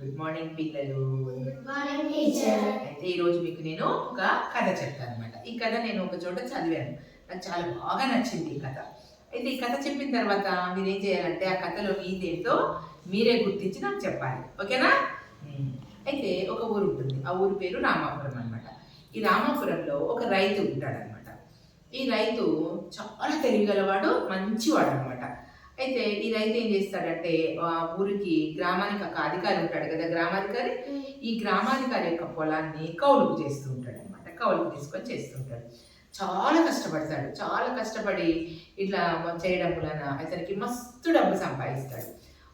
Good morning పిల్లలు. అయితే ఈరోజు మీకు నేను ఒక కథ చెప్తాను అనమాట ఈ కథ నేను ఒక చోట చదివాను. నాకు చాలా బాగా నచ్చింది ఈ కథ. అయితే ఈ కథ చెప్పిన తర్వాత మీరు ఏం చేయాలంటే ఆ కథలో నీతి ఏంటో మీరే గుర్తించి నాకు చెప్పాలి. ఓకేనా? ఉమ్. అయితే ఒక ఊరు ఉంటుంది. ఆ ఊరి పేరు రామాపురం అన్నమాట. ఈ రామాపురంలో ఒక రైతు ఉంటాడనమాట ఈ రైతు చాలా తెలివిగలవాడు మంచివాడు అనమాట అయితే ఈ రైతు ఏం చేస్తాడంటే ఊరికి గ్రామానికి ఒక అధికారి ఉంటాడు కదా గ్రామాధికారి? ఈ గ్రామాధికారి యొక్క పొలాన్ని కౌలుకు చేస్తూ ఉంటాడు అనమాట కౌలుకు తీసుకొని చేస్తుంటాడు చాలా కష్టపడతాడు. చాలా కష్టపడి ఇట్లా చేయడం వలన అతనికి మస్తు డబ్బు సంపాదిస్తాడు.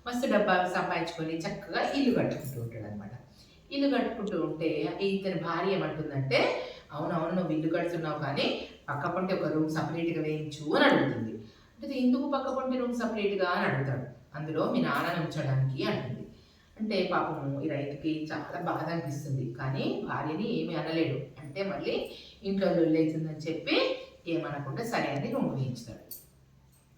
మస్తు డబ్బు సంపాదించుకొని చక్కగా ఇల్లు కట్టుకుంటూ ఉంటాడు అనమాట ఇల్లు కట్టుకుంటూ ఉంటే ఇతని భార్య ఏమంటుందంటే అవునవును నువ్వు ఇల్లు కడుతున్నావు కానీ పక్క పొంటి ఒక రూమ్ సపరేట్గా వేయించు అని అడుగుతుంది. అంటే ఎందుకు పక్క పొంటి రూమ్ సపరేట్గా అని అడుగుతాడు. అందులో మీ నాన్నని ఉంచడానికి అంటుంది. అంటే పాపము ఈ రైతుకి చాలా బాధ అనిపిస్తుంది. కానీ భార్యని ఏమీ అనలేడు. అంటే మళ్ళీ ఇంట్లో లొల్లేతుందని చెప్పి ఏమనకుండా సరే అని రూమ్ వేయించుతాడు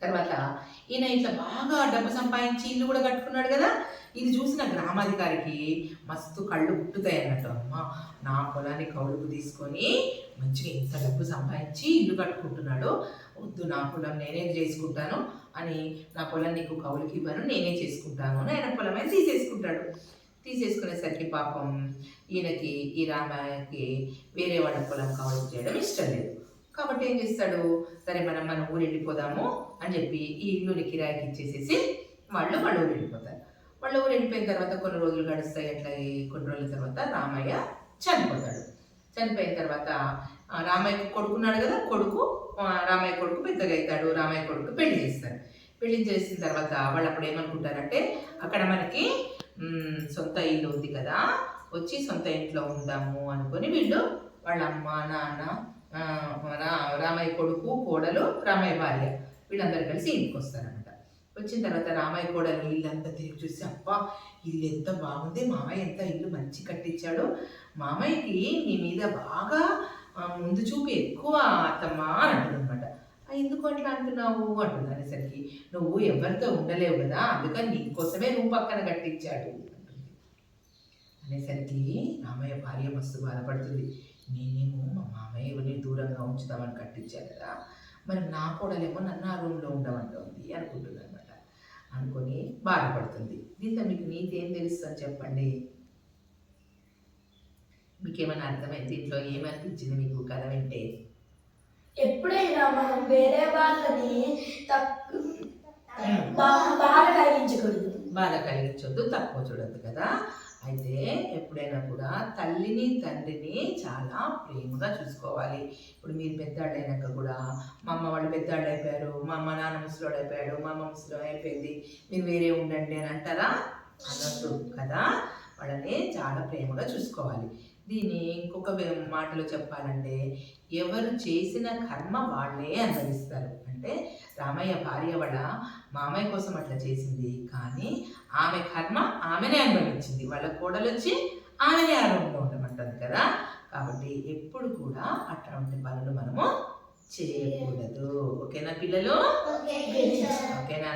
తర్వాత ఈయన ఇట్లా బాగా డబ్బు సంపాదించి ఇల్లు కూడా కట్టుకున్నాడు కదా? ఇది చూసిన గ్రామాధికారికి మస్తు కళ్ళు పుట్టుతాయి అన్నట్టు. అమ్మ నా పొలాన్ని కౌలుకు తీసుకొని మంచిగా ఇంత డబ్బు సంపాదించి ఇల్లు కట్టుకుంటున్నాడు. వద్దు నా పొలం నేనే చేసుకుంటాను అని నా పొలం నీకు కౌలుకి ఇవ్వను నేనే చేసుకుంటాను అని ఆయన పొలమే తీసేసుకుంటాడు. తీసేసుకునేసరికి పాపం ఈయనకి ఈ రామయ్యకి వేరే వాళ్ళ పొలం కౌలు చేయడం ఇష్టం లేదు. కాబట్టి ఏం చేస్తాడు? సరే మనం మన ఊరు వెళ్ళిపోదాము అని చెప్పి ఈ ఇల్లుని కిరాయికి ఇచ్చేసేసి వాళ్ళు వాళ్ళ ఊరు వెళ్ళిపోతారు. వాళ్ళ ఊరు వెళ్ళిపోయిన తర్వాత కొన్ని రోజులు గడుస్తాయి అట్లా కొన్ని రోజుల తర్వాత రామయ్య చనిపోతాడు. చనిపోయిన తర్వాత ఆ, రామయ్యకు కొడుకున్నాడు కదా కొడుకు రామయ్య కొడుకు పెద్దగా అవుతాడు రామయ్య కొడుకు పెళ్ళి చేస్తారు పెళ్ళి చేసిన తర్వాత వాళ్ళు అప్పుడు ఏమనుకుంటారంటే అక్కడ మనకి సొంత ఇల్లు ఉంది కదా వచ్చి సొంత ఇంట్లో ఉందాము అనుకొని వీళ్ళు వాళ్ళ అమ్మ నాన్న రా- రామయ్య కొడుకు కోడలు రామయ్య భార్య వీళ్ళందరూ కలిసి ఇంటికి వస్తారనమాట వచ్చిన తర్వాత రామయ్య కోడలు ఇల్లంతా తిరిగి చూసి అబ్బా ఇల్లు ఎంత బాగుంది మామయ్య ఎంత ఇల్లు మంచి కట్టించాడు. మామయ్యకి నీ మీద బాగా ముందు చూపు ఎక్కువ అత్తమ్మ అని అంటుందన్నమాట. ఎందుకు అట్లా అంటున్నావు? అంటుంది అనేసరికి నువ్వు ఎవరితో ఉండలేవు కదా అందుకని నీకోసమే నువ్వు పక్కన కట్టించాడు. అనేసరికి రామయ్య భార్య మస్తు బాధపడుతుంది. నేనేమో మా మామయ్యని దూరంగా ఉంచుదామని కట్టించాను కదా మరి నా కోడలేమో నన్ను ఆ రూమ్లో ఉండమంటుంది అనుకుంటుంది అనమాట అనుకొని బాధపడుతుంది. దీంతో మీకు నీతి ఏం తెలుస్తుంది చెప్పండి. మీకేమైనా అర్థమైంది? దీంట్లో ఏమనిపించింది మీకు కథ వింటే? ఎప్పుడైనా మనం వేరే వాళ్ళని బాధ కలిగించకూడదు. బాధ కలిగించొద్దు తక్కువ చూడొద్దు కదా? అయితే ఎప్పుడైనా కూడా తల్లిని తండ్రిని చాలా ప్రేమగా చూసుకోవాలి. ఇప్పుడు మీరు పెద్దాళ్ళు అయినాక కూడా మా అమ్మ వాళ్ళు పెద్దాళ్ళు అయిపోయారు మా అమ్మ నాన్న ముసలోడు అయిపోయాడు మా అమ్మ ముసలో అయిపోయింది మీరు వేరే ఉండండి అని అంటారా? అనొద్దు కదా? వాళ్ళని చాలా ప్రేమగా చూసుకోవాలి. దీన్ని ఇంకొక మాటలో చెప్పాలంటే ఎవరు చేసిన కర్మ వాళ్ళే అనుభవిస్తారు. అంటే రామయ్య భార్య వాళ్ళ మామయ్య కోసం అట్లా చేసింది. కానీ ఆమె కర్మ ఆమెనే అనుభవించింది. వాళ్ళ కోడలు వచ్చి ఆమెనే ఆరోగ్యంగా ఉండమంటుంది కదా. కాబట్టి ఎప్పుడు కూడా అట్లాంటి పనులు మనము చేయకూడదు. ఓకేనా పిల్లలు? ఓకేనా